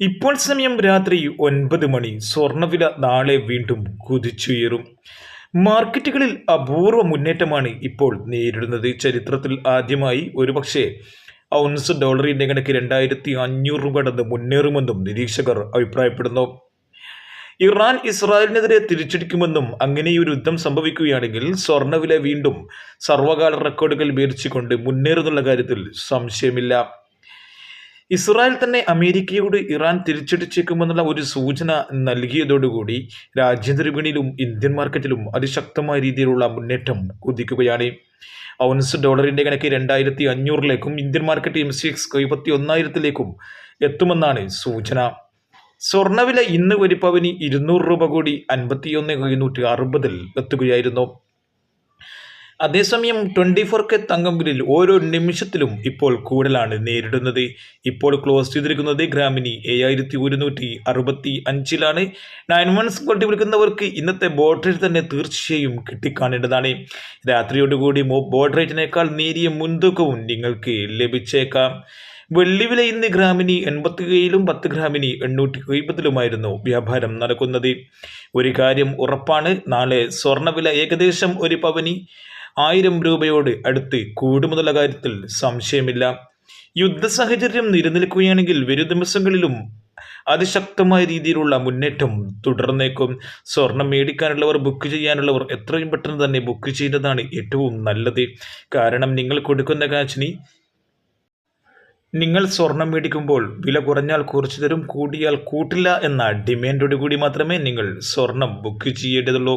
ഇപ്പോൾ സമയം രാത്രി ഒൻപത് മണി. സ്വർണവില നാളെ വീണ്ടും കുതിച്ചുയരും. മാർക്കറ്റുകളിൽ അപൂർവ മുന്നേറ്റമാണ് ഇപ്പോൾ നേരിടുന്നത്. ചരിത്രത്തിൽ ആദ്യമായി ഒരുപക്ഷെ ഔൺസ് ഡോളറിന്റെ കണക്ക് രണ്ടായിരത്തി അഞ്ഞൂറ് രൂപ കടന്ന് മുന്നേറുമെന്നും നിരീക്ഷകർ അഭിപ്രായപ്പെടുന്നു. ഇറാൻ ഇസ്രായേലിനെതിരെ തിരിച്ചടിക്കുമെന്നും അങ്ങനെയൊരു യുദ്ധം സംഭവിക്കുകയാണെങ്കിൽ സ്വർണവില വീണ്ടും സർവകാല റെക്കോർഡുകൾ മേടിച്ചുകൊണ്ട് മുന്നേറുന്നുള്ള കാര്യത്തിൽ സംശയമില്ല. ഇസ്രായേൽ തന്നെ അമേരിക്കയോട് ഇറാൻ തിരിച്ചടിച്ചേക്കുമെന്നുള്ള ഒരു സൂചന നൽകിയതോടുകൂടി രാജ്യാന്തര വിപണിയിലും ഇന്ത്യൻ മാർക്കറ്റിലും അതിശക്തമായ രീതിയിലുള്ള മുന്നേറ്റം കുതിക്കുകയാണ്. ഔൺസ് ഡോളറിന്റെ കണക്ക് രണ്ടായിരത്തി അഞ്ഞൂറിലേക്കും Indian market M C X ഒന്നായിരത്തിലേക്കും എത്തുമെന്നാണ് സൂചന. സ്വർണവില ഇന്ന് ഒരു പവന് ഇരുന്നൂറ് രൂപ കൂടി അൻപത്തിയൊന്ന് എഴുന്നൂറ്റി അറുപതിൽ എത്തുകയായിരുന്നു. അതേസമയം ട്വന്റി ഫോർ കെ തങ്കമ്പിലിൽ ഓരോ നിമിഷത്തിലും ഇപ്പോൾ കൂടുതലാണ് നേരിടുന്നത്. ഇപ്പോൾ ക്ലോസ് ചെയ്തിരിക്കുന്നത് ഗ്രാമിനി. ഏഴായിരത്തി ഒരുന്നൂറ്റി അറുപത്തി അഞ്ചിലാണ് നയൻ വൺ കൊട്ടി വിളിക്കുന്നവർക്ക് ഇന്നത്തെ ബോട്ട് റേറ്റ് തന്നെ തീർച്ചയായും കിട്ടിക്കാണേണ്ടതാണ്. രാത്രിയോടുകൂടി ബോട്ട് റേറ്റിനേക്കാൾ നേരിയ മുൻതൂക്കവും നിങ്ങൾക്ക് ലഭിച്ചേക്കാം. വെള്ളിവില ഇന്ന് ഗ്രാമിനി എൺപത്തിയേഴിലും പത്ത് ഗ്രാമിനി എണ്ണൂറ്റി എഴുപതിലുമായിരുന്നു വ്യാപാരം നടക്കുന്നത്. ഒരു കാര്യം ഉറപ്പാണ്. നാളെ സ്വർണവില ഏകദേശം ഒരു പവനി. ആയിരം രൂപയോട് അടുത്ത് കൂടുമെന്നുള്ള കാര്യത്തിൽ സംശയമില്ല. യുദ്ധ സാഹചര്യം നിലനിൽക്കുകയാണെങ്കിൽ വരും ദിവസങ്ങളിലും അതിശക്തമായ രീതിയിലുള്ള മുന്നേറ്റം തുടർന്നേക്കും. സ്വർണം മേടിക്കാനുള്ളവർ ബുക്ക് ചെയ്യാനുള്ളവർ എത്രയും പെട്ടെന്ന് തന്നെ ബുക്ക് ചെയ്യുന്നതാണ് ഏറ്റവും നല്ലത്. കാരണം നിങ്ങൾ കൊടുക്കുന്ന കാച്ചിന് നിങ്ങൾ സ്വർണം മേടിക്കുമ്പോൾ വില കുറഞ്ഞാൽ കുറച്ചു തരും കൂടിയാൽ കൂട്ടില്ല എന്ന ഡിമാൻഡോടുകൂടി മാത്രമേ നിങ്ങൾ സ്വർണം ബുക്ക് ചെയ്യേണ്ടതുള്ളൂ.